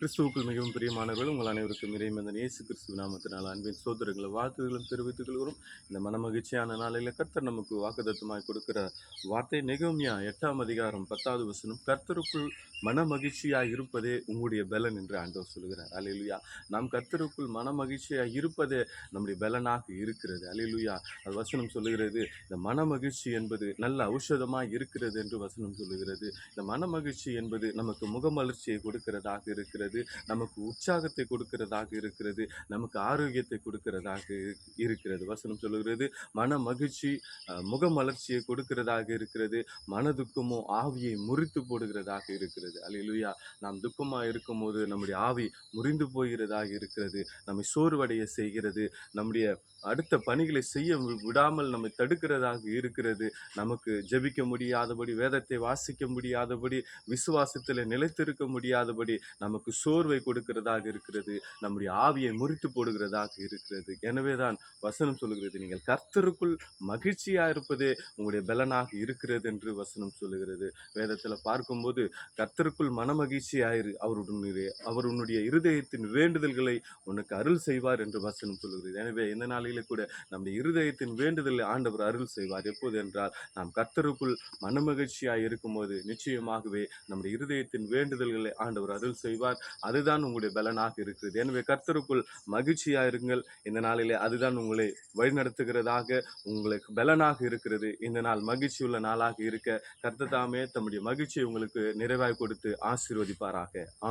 கிறிஸ்துவுக்குள் மிகவும் பிரியமானவர்கள் உங்கள் அனைவருக்கும் இறைமந்தன் இயேசு கிறிஸ்துவ நாமத்தினால் அன்பின் சோதரங்களை வாழ்த்துகளும் தெரிவித்துக் கொள்கிறோம். இந்த மனமகிழ்ச்சியான நாளில் கர்த்தர் நமக்கு வாக்குதத்தமாய் கொடுக்கிற வார்த்தை நெகோமியா எட்டாம் அதிகாரம் பத்தாவது வசனம் கர்த்தருக்குள் மனமகிழ்ச்சியாய் இருப்பதே உங்களுடைய பலன் என்று ஆண்டவர் சொல்கிறார் அலையிலுயா நாம் கத்தருக்குள் மன மகிழ்ச்சியாக இருப்பதே நம்முடைய பலனாக இருக்கிறது. அலையிலுயா அது வசனம் சொல்லுகிறது இந்த மனமகிழ்ச்சி என்பது நல்ல ஔஷதமாக இருக்கிறது என்று வசனம் சொல்லுகிறது. இந்த மனமகிழ்ச்சி என்பது நமக்கு முகமலர்ச்சியை கொடுக்கிறதாக இருக்கிறது நமக்கு உற்சாகத்தை கொடுக்கிறதாக இருக்கிறது நமக்கு ஆரோக்கியத்தை கொடுக்கிறதாக இருக்கிறது. வசனம் சொல்லுகிறது மன மகிழ்ச்சி முகமலர்ச்சியை கொடுக்கிறதாக இருக்கிறது மனதுக்குமோ ஆவியை முறித்து போடுகிறதாக இருக்கிறது. அல்லேலூயா. நாம் துக்கமாக இருக்கும்போது நம்முடைய ஆவி முறிந்து போகிறதாக இருக்கிறது. நம்மை சோர்வடைய செய்கிறது. நம்முடைய அடுத்த பணிகளை செய்ய விடாமல் நம்மை தடுக்கிறதாக இருக்கிறது. நமக்கு ஜெபிக்க முடியாதபடி வேதத்தை வாசிக்க முடியாதபடி விசுவாசத்தில் நிலைத்திருக்க முடியாதபடி நமக்கு சோர்வை கொடுக்கிறதாக இருக்கிறது. நம்முடைய ஆவியை முறித்து போடுகிறதாக இருக்கிறது. எனவே தான் வசனம் சொல்கிறது நீங்கள் கர்த்தருக்குள் மகிழ்ச்சியா இருப்பதே உங்களுடைய பலனாக இருக்கிறது என்று வசனம் சொல்லுகிறது. வேதத்தில் பார்க்கும்போது கர்த்தருக்குள் மனமகிழ்ச்சியாயிரு அவருடைய அவர் உன்னுடைய இருதயத்தின் வேண்டுதல்களை உனக்கு அருள் செய்வார் என்று வசனம் சொல்லுகிறது. எனவே இந்த நாளிலே கூட நம்முடைய இருதயத்தின் வேண்டுதலை ஆண்டவர் அருள் செய்வார். எப்போது என்றால் நாம் கர்த்தருக்குள் மனமகிழ்ச்சியாய் இருக்கும்போது நிச்சயமாகவே நம்முடைய இருதயத்தின் வேண்டுதல்களை ஆண்டவர் அருள் செய்வார். அதுதான் உங்களுடைய பலனாக இருக்கிறது. எனவே கர்த்தருக்குள் மகிழ்ச்சியா இருங்கள் இந்த நாளிலே அதுதான் உங்களை வழிநடத்துகிறதாக உங்களுக்கு பலனாக இருக்கிறது. இந்த நாள் மகிழ்ச்சி உள்ள நாளாக இருக்க கர்த்தர் தாமே தம்முடைய மகிழ்ச்சியை உங்களுக்கு நிறைவாய் கொடுத்து ஆசீர்வதிப்பாராக. ஆம்